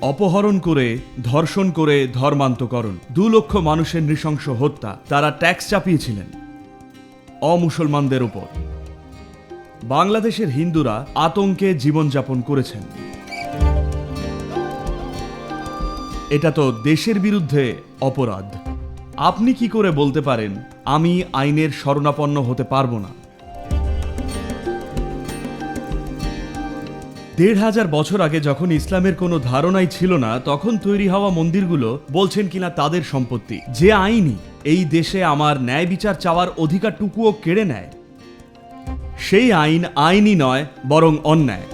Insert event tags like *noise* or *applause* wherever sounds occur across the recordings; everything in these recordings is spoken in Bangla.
অপহরণ করে, ধর্ষণ করে ধর্মান্তকরণ। দু লক্ষ মানুষের নৃশংস হত্যা। তারা ট্যাক্স চাপিয়েছিলেন অমুসলমানদের উপর। বাংলাদেশের হিন্দুরা আতঙ্কে জীবনযাপন করেছেন। এটা তো দেশের বিরুদ্ধে অপরাধ। আপনি কি করে বলতে পারেন, আমি আইনের শরণাপন্ন হতে পারব না? দেড় হাজার বছর আগে যখন ইসলামের কোনো ধারণাই ছিল না তখন তৈরি হওয়া মন্দিরগুলো বলছেন কিনা তাদের সম্পত্তি। যে আইনই এই দেশে আমার ন্যায় বিচার চাওয়ার অধিকারটুকুও কেড়ে নেয়। সেই আইন আইনই নয় বরং অন্যায়।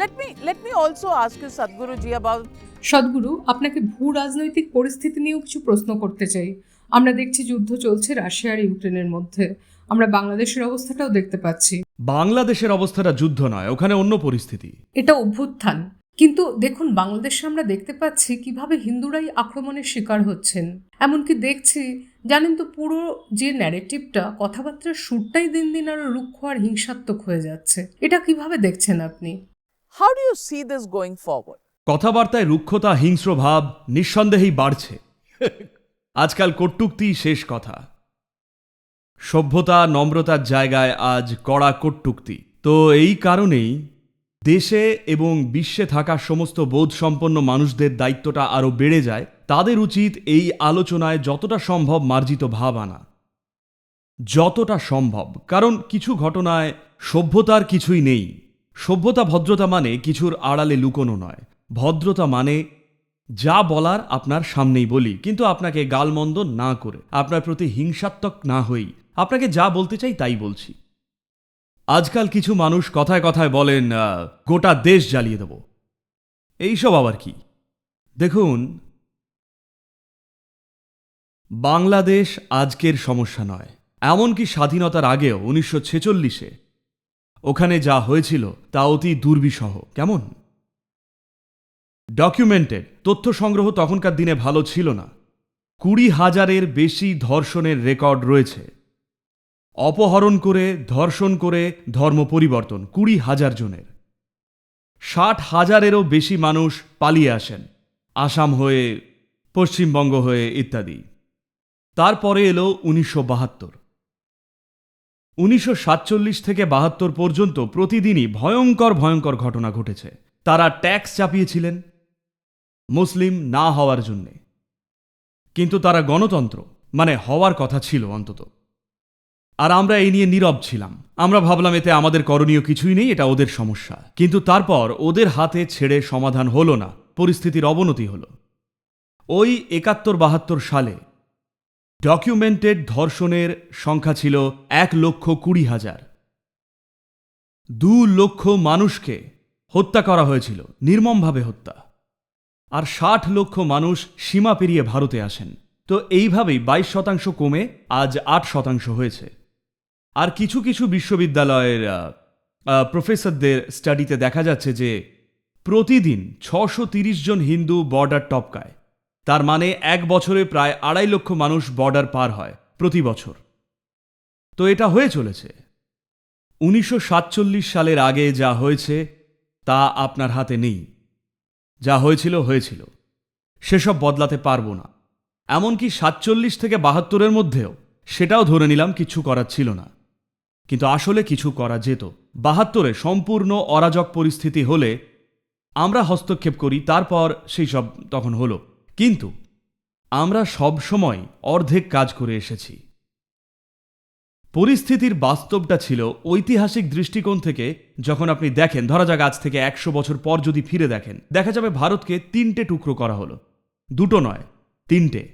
Let me let me also ask you, Sadhguru about সদ্গুরু আপনাকে ভূ রাজনৈতিক পরিস্থিতি নিয়েও কিছু প্রশ্ন করতে চাই। আমরা দেখছি যুদ্ধ চলছে রাশিয়া আর ইউক্রেনের মধ্যে। আমরা বাংলাদেশের অবস্থাটাও দেখতে পাচ্ছি। বাংলাদেশের অবস্থাটা যুদ্ধ নয় ওখানে অন্য পরিস্থিতি। এটা অভ্যুত্থান। কিন্তু দেখুন বাংলাদেশে আমরা দেখতে পাচ্ছি কীভাবে হিন্দুরাই আক্রমণের শিকার হচ্ছেন। এমনকি দেখছি জানেন তো পুরো যে ন্যারেটিভটা কথাবার্তার সুরটাই দিন দিন আরও রুক্ষ আর হিংসাত্মক হয়ে যাচ্ছে। এটা কীভাবে দেখছেন আপনি? How do you see this going forward? কথাবার্তায় রুক্ষতা হিংস্র ভাব নিঃসন্দেহেই বাড়ছে। *laughs* আজকাল কট্টুক্তি শেষ কথা। সভ্যতা, নম্রতার জায়গায় আজ কড়া কট্টুক্তি। তো এই কারণেই দেশে এবং বিশ্বে থাকা সমস্ত বোধসম্পন্ন মানুষদের দায়িত্বটা আরও বেড়ে যায়, তাদের উচিত এই আলোচনায় যতটা সম্ভব মার্জিত ভাব আনা। যতটা সম্ভব, কারণ কিছু ঘটনায় সভ্যতার কিছুই নেই। সভ্যতা ভদ্রতা মানে কিছুর আড়ালে লুকোনো নয়। ভদ্রতা মানে যা বলার আপনার সামনেই বলি, কিন্তু আপনাকে গালমন্দ না করে, আপনার প্রতি হিংসাত্মক না হই আপনাকে যা বলতে চাই তাই বলছি। আজকাল কিছু মানুষ কথায় কথায় বলেন গোটা দেশ জ্বালিয়ে দেব। এইসব আবার কি? দেখুন, বাংলাদেশ আজকের সমস্যা নয়। এমনকি স্বাধীনতার আগেও, উনিশশো ছেচল্লিশে। ওখানে যা হয়েছিল, তা অতি দুর্বিষহ। কেমন? ডকুমেন্টেড। তথ্য সংগ্রহ তখনকার দিনে ভালো ছিল না। কুড়ি হাজারের বেশি ধর্ষণের রেকর্ড রয়েছে। অপহরণ করে, ধর্ষণ করে ধর্ম পরিবর্তন, কুড়ি হাজার জনের। ষাট হাজারেরও বেশি মানুষ পালিয়ে আসেন, আসাম হয়ে, পশ্চিমবঙ্গ হয়ে ইত্যাদি। তারপরে এলো উনিশশো বাহাত্তর। উনিশশো সাতচল্লিশ থেকে বাহাত্তর পর্যন্ত প্রতিদিনই ভয়ঙ্কর ভয়ঙ্কর ঘটনা ঘটেছে। তারা ট্যাক্স চাপিয়েছিলেন, মুসলিম না হওয়ার জন্যে। কিন্তু তারা গণতন্ত্র মানে হওয়ার কথা ছিল অন্তত। আর আমরা এই নিয়ে নীরব ছিলাম। আমরা ভাবলাম, এতে আমাদের করণীয় কিছুই নেই, এটা ওদের সমস্যা। কিন্তু তারপর ওদের হাতে ছেড়ে সমাধান হলো না, পরিস্থিতির অবনতি হলো। ওই একাত্তর বাহাত্তর সালে ডকুমেন্টেড ধর্ষণের সংখ্যা ছিল এক লক্ষ কুড়ি হাজার। দু লক্ষ মানুষকে হত্যা করা হয়েছিল, নির্মমভাবে হত্যা। আর ষাট লক্ষ মানুষ সীমা পেরিয়ে ভারতে আসেন। তো এইভাবেই বাইশ শতাংশ কমে আজ আট শতাংশ হয়েছে। আর কিছু কিছু বিশ্ববিদ্যালয়ের প্রফেসরদের স্টাডিতে দেখা যাচ্ছে যে প্রতিদিন ছশো তিরিশ জন হিন্দু বর্ডার টপকায়। তার মানে এক বছরে প্রায় আড়াই লক্ষ মানুষ বর্ডার পার হয় প্রতি বছর। তো এটা হয়ে চলেছে। উনিশশো সাতচল্লিশ সালের আগে যা হয়েছে তা আপনার হাতে নেই। যা হয়েছিল হয়েছিল। সেসব বদলাতে পারব না। এমনকি সাতচল্লিশ থেকে বাহাত্তরের মধ্যেও সেটাও ধরে নিলাম কিছু করার ছিল না। কিন্তু আসলে কিছু করা যেত। বাহাত্তরে সম্পূর্ণ অরাজক পরিস্থিতি হলে আমরা হস্তক্ষেপ করি, তারপর সেই সব তখন হলো। কিন্তু আমরা সব সময় অর্ধেক কাজ করে এসেছি। পরিস্থিতির বাস্তবটা ছিল ঐতিহাসিক দৃষ্টিকোণ থেকে যখন আপনি দেখেন, ধরা যাক আজ থেকে একশো বছর পর যদি ফিরে দেখেন, দেখা যাবে ভারতকে তিনটে টুকরো করা হলো। দুটো নয়, তিনটে।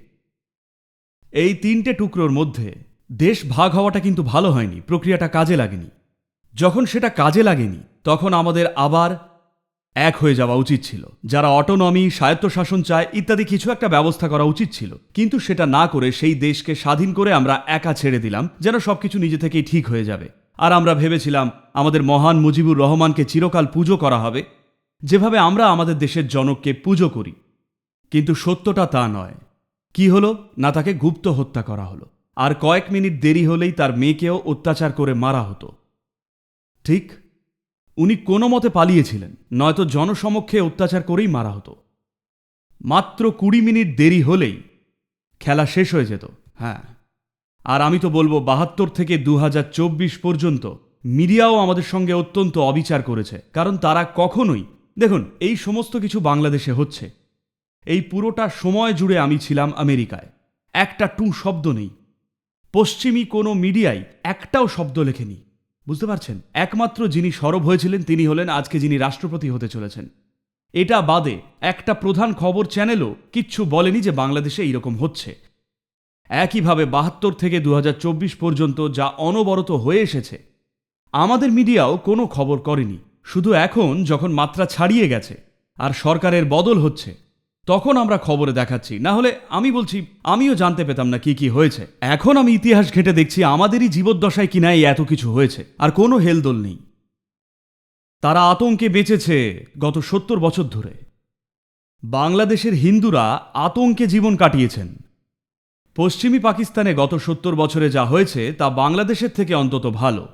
এই তিনটে টুকরোর মধ্যে দেশ ভাগ হওয়াটা কিন্তু ভালো হয়নি, প্রক্রিয়াটা কাজে লাগেনি। যখন সেটা কাজে লাগেনি, তখন আমাদের আবার এক হয়ে যাওয়া উচিত ছিল। যারা অটোনমি স্বায়ত্তশাসন চায়, ইত্যাদি কিছু একটা ব্যবস্থা করা উচিত ছিল। কিন্তু সেটা না করে সেই দেশকে স্বাধীন করে আমরা একা ছেড়ে দিলাম, যেন সবকিছু নিজে থেকেই ঠিক হয়ে যাবে। আর আমরা ভেবেছিলাম, আমাদের মহান মুজিবুর রহমানকে চিরকাল পুজো করা হবে, যেভাবে আমরা আমাদের দেশের জনককে পুজো করি। কিন্তু সত্যটা তা নয়। কি হলো? না তাকে গুপ্ত হত্যা করা হলো। আর কয়েক মিনিট দেরি হলেই তার মেয়েকেও অত্যাচার করে মারা হতো। ঠিক, উনি কোনো মতে পালিয়েছিলেন, নয়তো জনসমক্ষে অত্যাচার করেই মারা হতো। মাত্র কুড়ি মিনিট দেরি হলেই খেলা শেষ হয়ে যেত। হ্যাঁ আর আমি তো বলব বাহাত্তর থেকে দু হাজার চব্বিশ পর্যন্ত মিডিয়াও আমাদের সঙ্গে অত্যন্ত অবিচার করেছে, কারণ তারা কখনোই, দেখুন, এই সমস্ত কিছু বাংলাদেশে হচ্ছে। এই পুরোটা সময় জুড়ে আমি ছিলাম আমেরিকায়। একটা টু শব্দ নেই। পশ্চিমী কোনো মিডিয়ায় একটাও শব্দ লেখেনি। বুঝতে পারছেন? একমাত্র যিনি সরব হয়েছিলেন তিনি হলেন আজকে যিনি রাষ্ট্রপতি হতে চলেছেন। এটা বাদে একটা প্রধান খবর চ্যানেলও কিচ্ছু বলেনি যে বাংলাদেশে এইরকম হচ্ছে। একইভাবে বাহাত্তর থেকে দু হাজার চব্বিশ পর্যন্ত যা অনবরত হয়ে এসেছে, আমাদের মিডিয়াও কোনো খবর করেনি। শুধু এখন যখন মাত্রা ছাড়িয়ে গেছে, আর সরকারের বদল হচ্ছে তখন আমরা খবরে দেখাচ্ছি। না হলে আমি বলছি, আমিও জানতে পেতাম না কি কি হয়েছে। এখন আমি ইতিহাস ঘেটে দেখছি আমাদেরই জীবদ্দশায় কিনা এই এত কিছু হয়েছে, আর কোনো হেলদোল নেই। তারা আতঙ্কে বেঁচেছে গত সত্তর বছর ধরে। বাংলাদেশের হিন্দুরা আতঙ্কে জীবন কাটিয়েছেন। পশ্চিমী পাকিস্তানে গত সত্তর বছরে যা হয়েছে, তা বাংলাদেশের থেকে অন্তত ভালো।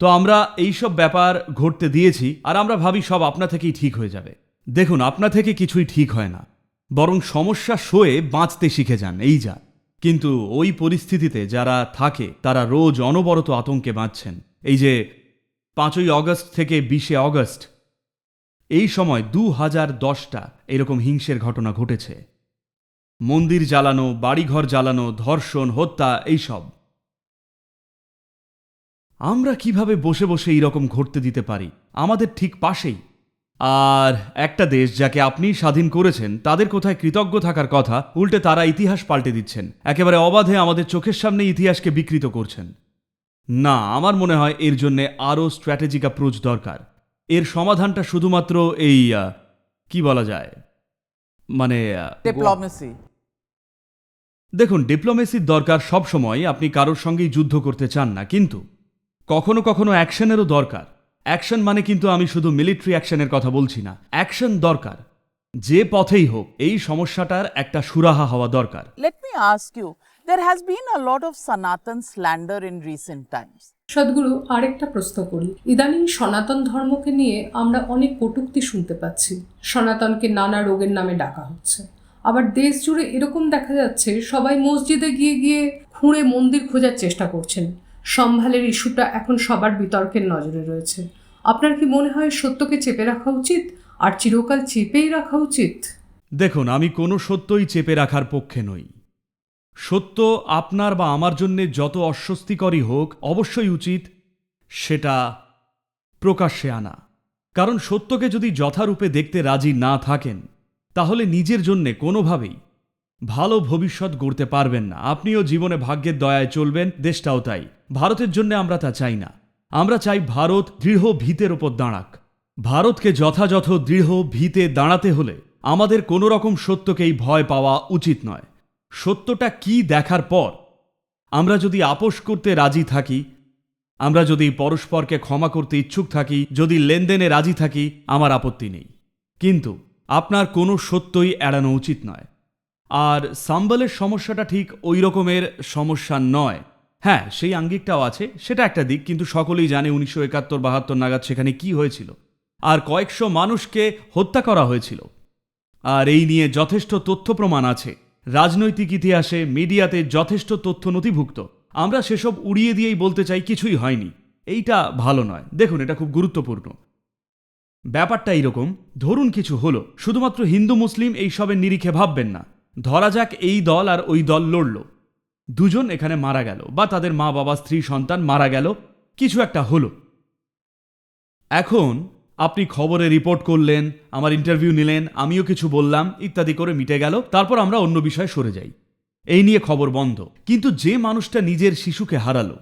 তো আমরা এইসব ব্যাপার ঘটতে দিয়েছি, আর আমরা ভাবি সব আপনা থেকেই ঠিক হয়ে যাবে। দেখুন, আপনা থেকে কিছুই ঠিক হয় না। বরং সমস্যা সয়ে বাঁচতে শিখে যান, এই যা। কিন্তু ওই পরিস্থিতিতে যারা থাকে, তারা রোজ অনবরত আতঙ্কে বাঁচছেন। এই যে, পাঁচই অগস্ট থেকে বিশে অগস্ট, এই সময় দু হাজার দশটা এরকম হিংসের ঘটনা ঘটেছে। মন্দির জ্বালানো, বাড়িঘর জ্বালানো, ধর্ষণ, হত্যা এইসব আমরা কীভাবে বসে বসে এইরকম ঘটতে দিতে পারি? আমাদের ঠিক পাশেই। আর একটা দেশ যাকে আপনি স্বাধীন করেছেন তাদের কোথায় কৃতজ্ঞ থাকার কথা উল্টে তারা ইতিহাস পাল্টে দিচ্ছেন। একেবারে অবাধে আমাদের চোখের সামনে ইতিহাসকে বিকৃত করছেন। না আমার মনে হয় এর জন্যে আরও স্ট্র্যাটেজিক অ্যাপ্রোচ দরকার। এর সমাধানটা শুধুমাত্র এই কি বলা যায়? মানে Diplomacy. দেখুন ডিপ্লোমেসির দরকার সব সময় আপনি কারোর সঙ্গেই যুদ্ধ করতে চান না কিন্তু কখনো কখনো অ্যাকশনেরও দরকার। অ্যাকশন মানে কিন্তু আমি শুধু মিলিটারি অ্যাকশনের কথা বলছি না। অ্যাকশন দরকার। যে পথেই হোক এই সমস্যাটার একটা সুরাহা হওয়া দরকার। Let me ask you there has been a lot of Sanatan slander in recent times. সদ্গুরু আরেকটা প্রশ্ন করি। ইদানিং সনাতন ধর্মকে নিয়ে আমরা অনেক কটূক্তি শুনতে পাচ্ছি। সনাতনকে নানা রোগের নামে ডাকা হচ্ছে। আবার দেশ জুড়ে এরকম দেখা যাচ্ছে সবাই মসজিদে গিয়ে গিয়ে খুঁড়ে মন্দির খোঁজার চেষ্টা করছেন। সম্ভালের ইস্যুটা এখন সবার বিতর্কের নজরে রয়েছে। আপনার কি মনে হয় সত্যকে চেপে রাখা উচিত আর চিরকাল চেপেই রাখা উচিত? দেখুন, আমি কোনো সত্যই চেপে রাখার পক্ষে নই। সত্য আপনার বা আমার জন্যে যত অস্বস্তিকরই হোক, অবশ্যই উচিত সেটা প্রকাশ্যে আনা। কারণ সত্যকে যদি যথারূপে দেখতে রাজি না থাকেন, তাহলে নিজের জন্যে কোনোভাবেই ভালো ভবিষ্যৎ গড়তে পারবেন না। আপনিও জীবনে ভাগ্যের দয়ায় চলবেন, দেশটাও তাই। ভারতের জন্য আমরা তা চাই না। আমরা চাই ভারত দৃঢ় ভিতের ওপর দাঁড়াক। ভারতকে যথাযথ দৃঢ় ভিতে দাঁড়াতে হলে আমাদের কোনো রকম সত্যকেই ভয় পাওয়া উচিত নয়। সত্যটা কি দেখার পর আমরা যদি আপোষ করতে রাজি থাকি, আমরা যদি পরস্পরকে ক্ষমা করতে ইচ্ছুক থাকি, যদি লেনদেনে রাজি থাকি, আমার আপত্তি নেই। কিন্তু আপনার কোনো সত্যই এড়ানো উচিত নয়। আর সাম্বলের সমস্যাটা ঠিক ওই রকমের সমস্যা নয়। হ্যাঁ সেই আঙ্গিকটাও আছে। সেটা একটা দিক, কিন্তু সকলেই জানে উনিশশো একাত্তর বাহাত্তর নাগাদ সেখানে কি হয়েছিল। আর কয়েকশো মানুষকে হত্যা করা হয়েছিল। আর এই নিয়ে যথেষ্ট তথ্য প্রমাণ আছে। রাজনৈতিক ইতিহাসে মিডিয়াতে যথেষ্ট তথ্য নথিভুক্ত। আমরা সেসব উড়িয়ে দিয়েই বলতে চাই কিছুই হয়নি। এইটা ভালো নয়। দেখুন, এটা খুব গুরুত্বপূর্ণ। ব্যাপারটা এইরকম, ধরুন কিছু হলো, শুধুমাত্র হিন্দু মুসলিম এইসবের নিরিখে ভাববেন না। ধরা যাক এই দল আর ওই দল লড়ল। দুজন এখানে মারা গেল বা তাদের মা বাবা, স্ত্রী, সন্তান মারা গেল, কিছু একটা হলো। এখন আপনি খবরে রিপোর্ট করলেন, আমার ইন্টারভিউ নিলেন, আমিও কিছু বললাম, ইত্যাদি করে মিটে গেল, তারপর আমরা অন্য বিষয়ে সরে যাই। এই নিয়ে খবর বন্ধ। কিন্তু যে মানুষটা নিজের শিশুকে হারালো,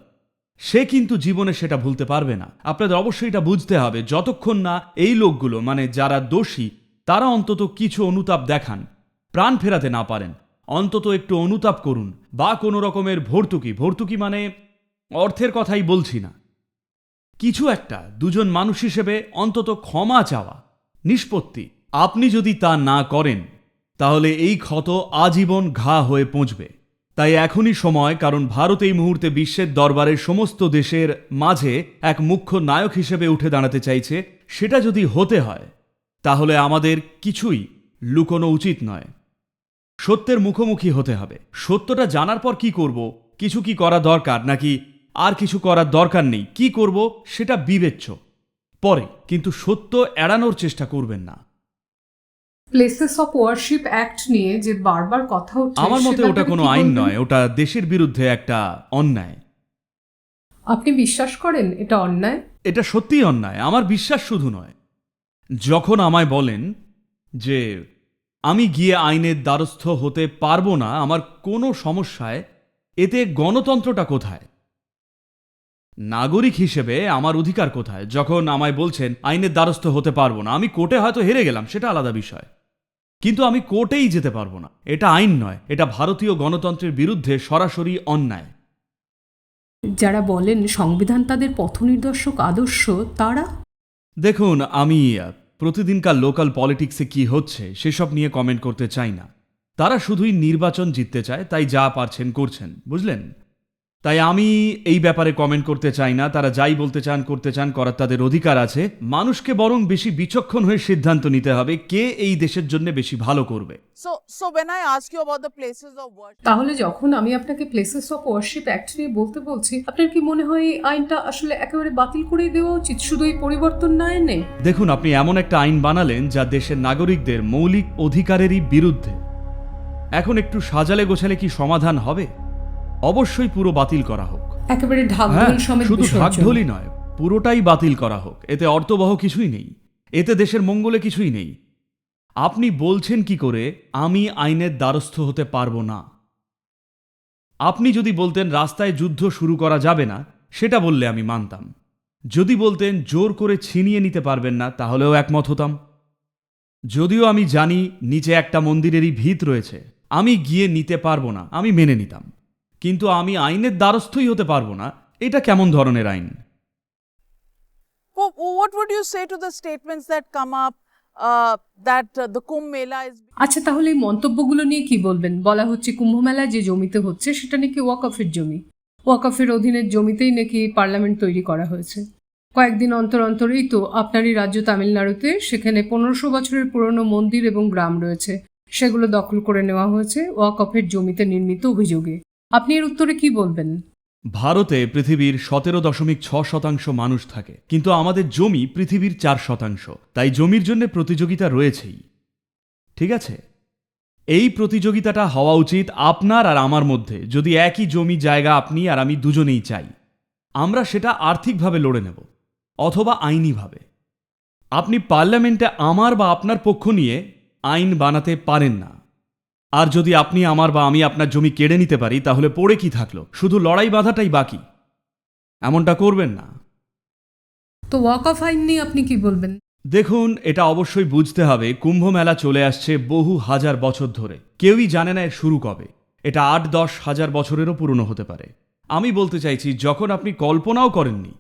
সে কিন্তু জীবনে সেটা ভুলতে পারবে না। আপনাদের অবশ্যই এটা বুঝতে হবে, যতক্ষণ না এই লোকগুলো মানে যারা দোষী, তারা অন্তত কিছু অনুতাপ দেখান, প্রাণ ফেরাতে না পারেন। অন্তত একটু অনুতাপ করুন, বা কোনো রকমের ভর্তুকি। ভর্তুকি মানে অর্থের কথাই বলছি না। কিছু একটা, দুজন মানুষ হিসেবে অন্তত ক্ষমা চাওয়া, নিষ্পত্তি। আপনি যদি তা না করেন, তাহলে এই ক্ষত আজীবন ঘা হয়ে পৌঁছবে। তাই এখনই সময়, কারণ ভারত এই মুহূর্তে বিশ্বের দরবারে সমস্ত দেশের মাঝে এক মুখ্য নায়ক হিসেবে উঠে দাঁড়াতে চাইছে। সেটা যদি হতে হয়, তাহলে আমাদের কিছুই লুকোনো উচিত নয়। সত্যের মুখোমুখি হতে হবে। সত্যটা জানার পর কি করব? কিছু কি করা দরকার? নাকি আর কিছু করার দরকার নেই? কি করব? সেটা বিবেচ্য। পরে কিন্তু সত্য এড়ানোর চেষ্টা করবেন না। প্লেসেস অফ ওয়ারশিপ অ্যাক্ট নিয়ে যে বারবার কথা উঠছে আমার মতে ওটা কোনো আইন নয় ওটা দেশের বিরুদ্ধে একটা অন্যায়। আপনি বিশ্বাস করেন এটা অন্যায়? এটা সত্যিই অন্যায় আমার বিশ্বাস শুধু নয়। যখন আমায় বলেন যে আমি গিয়ে আইনের দ্বারস্থ হতে পারব না আমার কোনো সমস্যায় এতে গণতন্ত্রটা কোথায়? নাগরিক হিসেবে আমার অধিকার কোথায়? যখন আমায় বলছেন আইনের দ্বারস্থ হতে পারব না আমি কোর্টে হয়তো হেরে গেলাম সেটা আলাদা বিষয়। কিন্তু আমি কোর্টেই যেতে পারব না। এটা আইন নয় এটা ভারতীয় গণতন্ত্রের বিরুদ্ধে সরাসরি অন্যায়। যারা বলেন সংবিধান তাদের পথনির্দর্শক আদর্শ তারা? দেখুন আমি প্রতিদিনকার লোকাল পলিটিক্সে কি হচ্ছে, সেসব নিয়ে কমেন্ট করতে চাই না। তারা শুধুই নির্বাচন জিততে চায়, তাই যা পারছেন করছেন, বুঝলেন? তাই আমি এই ব্যাপারে কমেন্ট করতে চাই না। তারা যাই বলতে চান করতে চান করার তাদের অধিকার আছে। মানুষকে বরং বেশি বিচক্ষণ হয়ে সিদ্ধান্ত নিতে হবে কে এই দেশের জন্য বেশি ভালো করবে। তাহলে যখন আমি আপনাকে প্লেসেস অফ ওয়ারশিপ অ্যাক্ট নিয়ে বলতে বলছি আপনার কি মনে হয় এই আইনটা আসলে একেবারে বাতিল করে দেওয়া উচিত? শুধু এই পরিবর্তন না এনে? দেখুন আপনি এমন একটা আইন বানালেন যা দেশের নাগরিকদের মৌলিক অধিকারেরই বিরুদ্ধে। এখন একটু সাজালে গোছালে কি সমাধান হবে? অবশ্যই পুরো বাতিল করা হোক। একেবারে হ্যাঁ ঢাকঢোল সমেত শুধু ঢাকঢোলই নয় পুরোটাই বাতিল করা হোক। এতে অর্থবহ কিছুই নেই। এতে দেশের মঙ্গলে কিছুই নেই। আপনি বলছেন কি করে আমি আইনের দ্বারস্থ হতে পারব না। আপনি যদি বলতেন রাস্তায় যুদ্ধ শুরু করা যাবে না সেটা বললে আমি মানতাম। যদি বলতেন জোর করে ছিনিয়ে নিতে পারবেন না তাহলেও একমত হতাম। যদিও আমি জানি নিচে একটা মন্দিরেরই ভিত রয়েছে। আমি গিয়ে নিতে পারব না আমি মেনে নিতাম। কিন্তু আমি আইনের দ্বারস্থই হতে পারব না। এটা কেমন ধরনের আইন? Wh- what would you say to the statements that come up uh, uh, আচ্ছা তাহলে এই মন্তব্যগুলো নিয়ে কি বলবেন? বলা হচ্ছে কুম্ভমেলা যে জমিতে হচ্ছে সেটা নাকি ওয়াকফের জমি। ওয়াকফের অধীনের জমিতেই নাকি পার্লামেন্ট তৈরি করা হয়েছে। কয়েকদিন অন্তর অন্তরেই তো আপনারই রাজ্য তামিলনাড়ুতে সেখানে পনেরোশো বছরের পুরনো মন্দির এবং গ্রাম রয়েছে। সেগুলো দখল করে নেওয়া হয়েছে ওয়াকফের জমিতে নির্মিত অভিযোগে। আপনি এর উত্তরে কি বলবেন? ভারতে পৃথিবীর সতেরো দশমিক ছ শতাংশ মানুষ থাকে, কিন্তু আমাদের জমি পৃথিবীর চার শতাংশ, তাই জমির জন্য প্রতিযোগিতা রয়েছেই। ঠিক আছে? এই প্রতিযোগিতাটা হওয়া উচিত আপনার আর আমার মধ্যে, যদি একই জমি জায়গা আপনি আর আমি দুজনেই চাই। আমরা সেটা আর্থিকভাবে লড়ে নেব, অথবা আইনিভাবে। আপনি পার্লামেন্টে আমার বা আপনার পক্ষ নিয়ে আইন বানাতে পারেন না। আর যদি আপনি আমার বা আমি আপনার জমি কেড়ে নিতে পারি তাহলে পড়ে কি থাকল? শুধু লড়াই বাঁধাটাই বাকি। এমনটা করবেন না। তো ওয়াকফ আইন নিয়ে আপনি কি বলবেন? দেখুন এটা অবশ্যই বুঝতে হবে কুম্ভ মেলা চলে আসছে বহু হাজার বছর ধরে। কেউই জানে না এর শুরু কবে। এটা আট দশ হাজার বছরেরও পুরনো হতে পারে। আমি বলতে চাইছি যখন আপনি কল্পনাও করেননি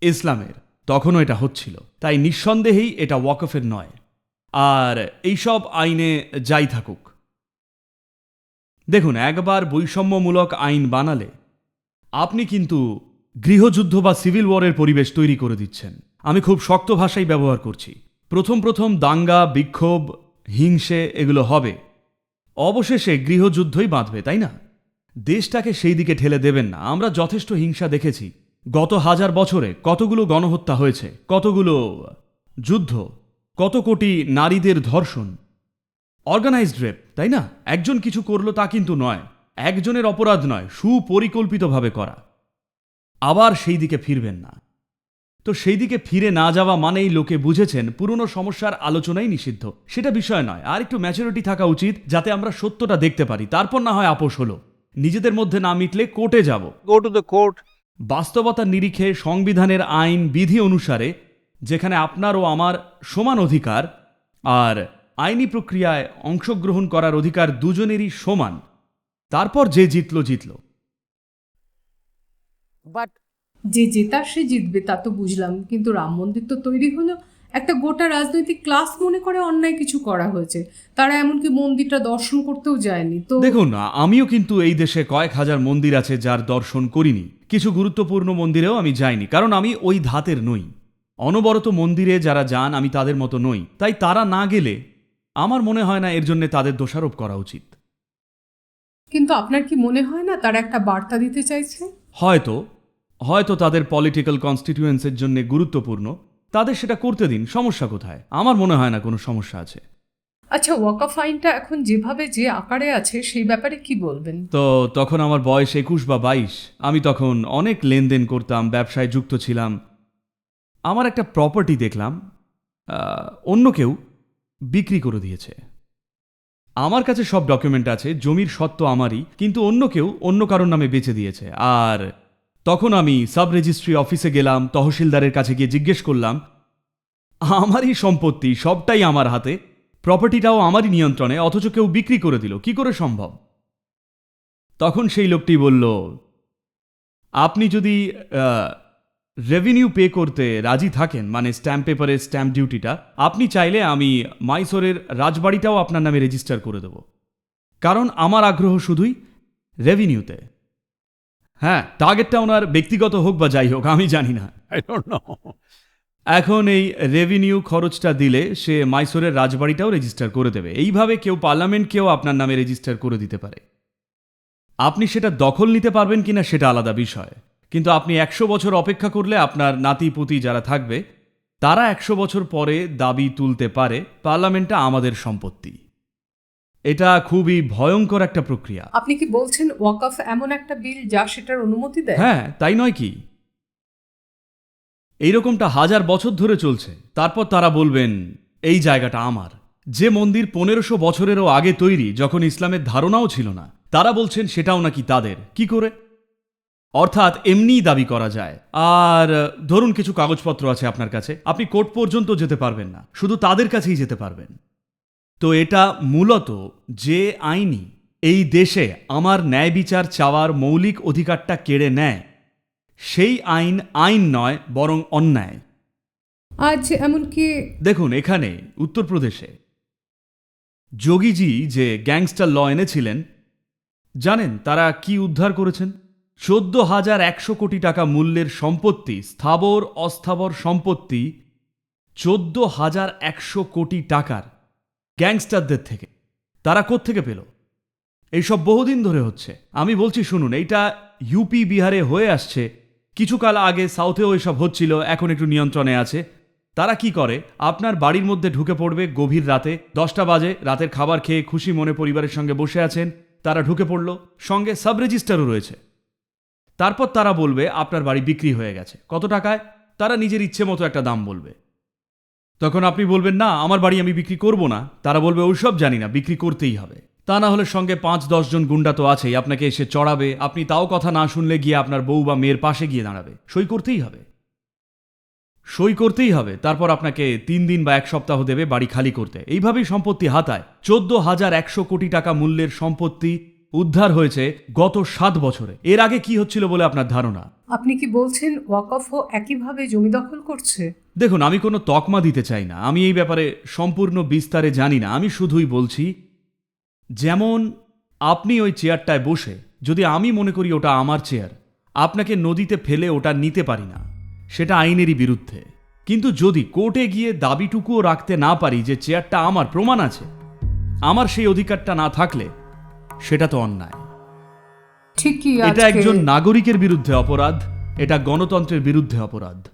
ইসলামের তখনও এটা হচ্ছিল। তাই নিঃসন্দেহেই এটা ওয়াকফের নয়। আর এইসব আইনে যাই থাকুক। দেখুন, একবার বৈষম্যমূলক আইন বানালে আপনি কিন্তু গৃহযুদ্ধ বা সিভিল ওয়ারের পরিবেশ তৈরি করে দিচ্ছেন। আমি খুব শক্ত ভাষাই ব্যবহার করছি। প্রথম প্রথম দাঙ্গা, বিক্ষোভ, হিংসে এগুলো হবে। অবশেষে গৃহযুদ্ধই বাঁধবে, তাই না? দেশটাকে সেই দিকে ঠেলে দেবেন না। আমরা যথেষ্ট হিংসা দেখেছি। গত হাজার বছরে কতগুলো গণহত্যা হয়েছে, কতগুলো যুদ্ধ কত কোটি নারীদের ধর্ষণ? অর্গানাইজড রেপ তাই না? একজন কিছু করল তা কিন্তু নয়। একজনের অপরাধ নয় সুপরিকল্পিতভাবে করা। আবার সেই দিকে ফিরবেন না। তো সেই দিকে ফিরে না যাওয়া মানেই লোকে বুঝেছেন পুরনো সমস্যার আলোচনাই নিষিদ্ধ। সেটা বিষয় নয় আর একটু ম্যাচুরিটি থাকা উচিত যাতে আমরা সত্যটা দেখতে পারি। তারপর না হয় আপোষ হলো। নিজেদের মধ্যে না মিটলে কোর্টে যাব। Court. বাস্তবতার নিরিখে সংবিধানের আইন বিধি অনুসারে যেখানে আপনার ও আমার সমান অধিকার আর আইনি প্রক্রিয়ায় অংশগ্রহণ করার অধিকার দুজনেরই সমান। তারপর যে জিতল জিতল। বাট যে জেতার সে জিতবে তা তো বুঝলাম। কিন্তু রাম মন্দির তো তৈরি হলো। একটা গোটা রাজনৈতিক ক্লাস মনে করে অন্যায় কিছু করা হয়েছে। তারা এমনকি মন্দিরটা দর্শন করতেও যায়নি তো দেখুন না আমিও কিন্তু এই দেশে কয়েক হাজার মন্দির আছে যার দর্শন করিনি। কিছু গুরুত্বপূর্ণ মন্দিরেও আমি যাইনি কারণ আমি ওই ধাতের নই। অনবরত মন্দিরে যারা যান আমি তাদের মতো নই। তাই তারা না গেলে আমার মনে হয় না এর জন্য তাদের দোষারোপ করা উচিত। কিন্তু আপনার কি মনে হয় না তারা একটা বার্তা দিতে চাইছে? হয়তো হয়তো তাদের পলিটিক্যাল কনস্টিটিউয়েন্সের জন্য গুরুত্বপূর্ণ। তাদের সেটা করতে দিন সমস্যা কোথায়? আমার মনে হয় না কোনো সমস্যা আছে। আচ্ছা ওয়াকফ আইনটা এখন যেভাবে যে আকারে আছে সেই ব্যাপারে কি বলবেন? তো তখন আমার বয়স একুশ বা বাইশ। আমি তখন অনেক লেনদেন করতাম ব্যবসায় যুক্ত ছিলাম। আমার একটা প্রপার্টি দেখলাম অন্য কেউ বিক্রি করে দিয়েছে। আমার কাছে সব ডকুমেন্ট আছে, জমির সত্ত্ব আমারই, কিন্তু অন্য কেউ অন্য কারোর নামে বেচে দিয়েছে। আর তখন আমি সাব রেজিস্ট্রি অফিসে গেলাম, তহসিলদারের কাছে গিয়ে জিজ্ঞেস করলাম, আমারই সম্পত্তি সবটাই আমার হাতে প্রপার্টিটাও আমারই নিয়ন্ত্রণে, অথচ কেউ বিক্রি করে দিল, কি করে সম্ভব? তখন সেই লোকটি বলল, আপনি যদি রেভিনিউ পে করতে রাজি থাকেন মানে স্ট্যাম্প পেপারের স্ট্যাম্প ডিউটিটা আপনি চাইলে আমি মাইসোরের রাজবাড়িটাও আপনার নামে রেজিস্টার করে দেব। কারণ আমার আগ্রহ শুধুই রেভিনিউতে হ্যাঁ টার্গেটটা ওনার ব্যক্তিগত হোক বা যাই হোক আমি জানি না. এখন এই রেভিনিউ খরচটা দিলে সে মাইসোরের রাজবাড়িটাও রেজিস্টার করে দেবে। এইভাবে কেউ পার্লামেন্টকেও আপনার নামে রেজিস্টার করে দিতে পারে। আপনি সেটা দখল নিতে পারবেন কিনা সেটা আলাদা বিষয়। কিন্তু আপনি একশো বছর অপেক্ষা করলে আপনার নাতি পুতি যারা থাকবে তারা একশো বছর পরে দাবি তুলতে পারে পার্লামেন্টটা আমাদের সম্পত্তি। এটা খুবই ভয়ঙ্কর একটা প্রক্রিয়া। আপনি কি বলছেন ওয়াকফ এমন একটা বিল যা সেটার অনুমতি দেয়? হ্যাঁ তাই নয় কি? এইরকমটা হাজার বছর ধরে চলছে তারপর তারা বলবেন এই জায়গাটা আমার। যে মন্দির পনেরোশো বছরেরও আগে তৈরি যখন ইসলামের ধারণাও ছিল না তারা বলছেন সেটাও নাকি তাদের। কি করে? অর্থাৎ এমনিই দাবি করা যায়। আর ধরুন কিছু কাগজপত্র আছে আপনার কাছে আপনি কোর্ট পর্যন্ত যেতে পারবেন না শুধু তাদের কাছেই যেতে পারবেন। তো এটা মূলত যে আইনি এই দেশে আমার ন্যায় বিচার চাওয়ার মৌলিক অধিকারটা কেড়ে নেয় সেই আইন আইন নয় বরং অন্যায়। আজ এমনকি দেখুন এখানে উত্তরপ্রদেশে যোগীজি যে গ্যাংস্টার ল এনেছিলেন জানেন তারা কি উদ্ধার করেছেন? চোদ্দ হাজার একশো কোটি টাকা মূল্যের সম্পত্তি, স্থাবর, অস্থাবর সম্পত্তি চোদ্দ হাজার একশো কোটি টাকার গ্যাংস্টারদের থেকে। তারা কোত্থেকে পেল? এইসব বহুদিন ধরে হচ্ছে। আমি বলছি, শুনুন, এইটা ইউপি বিহারে হয়ে আসছে। কিছু কাল আগে সাউথেও এসব হচ্ছিল, এখন একটু নিয়ন্ত্রণে আছে। তারা কি করে? আপনার বাড়ির মধ্যে ঢুকে পড়বে গভীর রাতে, দশটা বাজে, রাতের খাবার খেয়ে খুশি মনে পরিবারের সঙ্গে বসে আছেন। তারা ঢুকে পড়ল, সঙ্গে সাব রেজিস্টারও রয়েছে। তারপর তারা বলবে, আপনার বাড়ি বিক্রি হয়ে গেছে। কত টাকায়? তারা নিজের ইচ্ছে মতো একটা দাম বলবে। তখন আপনি বলবেন, না, আমার বাড়ি আমি বিক্রি করব না। তারা বলবে ওইসব জানি না, বিক্রি করতেই হবে। তা না হলে সঙ্গে পাঁচ দশজন গুন্ডা তো আছেই, আপনাকে এসে চড়াবে। আপনি তাও কথা না শুনলে গিয়ে আপনার বউ বা মেয়ের পাশে গিয়ে দাঁড়াবে। সই করতেই হবে। সই করতেই হবে। তারপর আপনাকে তিন দিন বা এক সপ্তাহ দেবে বাড়ি খালি করতে। এইভাবেই সম্পত্তি হাতায়। চোদ্দ হাজার একশো কোটি টাকা মূল্যের সম্পত্তি উদ্ধার হয়েছে গত সাত বছরে। এর আগে কি হচ্ছিল বলে আপনার ধারণা? আপনি কি বলছেন ওয়াকফও একইভাবে জমি দখল করছে? দেখুন আমি কোনো তকমা দিতে চাই না। আমি এই ব্যাপারে সম্পূর্ণ বিস্তারে জানি না। আমি শুধুই বলছি যেমন আপনি ওই চেয়ারটায় বসে যদি আমি মনে করি ওটা আমার চেয়ার আপনাকে নদীতে ফেলে ওটা নিতে পারি না। সেটা আইনেরই বিরুদ্ধে। কিন্তু যদি কোর্টে গিয়ে দাবিটুকুও রাখতে না পারি যে চেয়ারটা আমার প্রমাণ আছে। আমার সেই অধিকারটা না থাকলে সেটা তো অন্যায়। ঠিকই এটা একজন নাগরিকের বিরুদ্ধে অপরাধ এটা গণতন্ত্রের বিরুদ্ধে অপরাধ।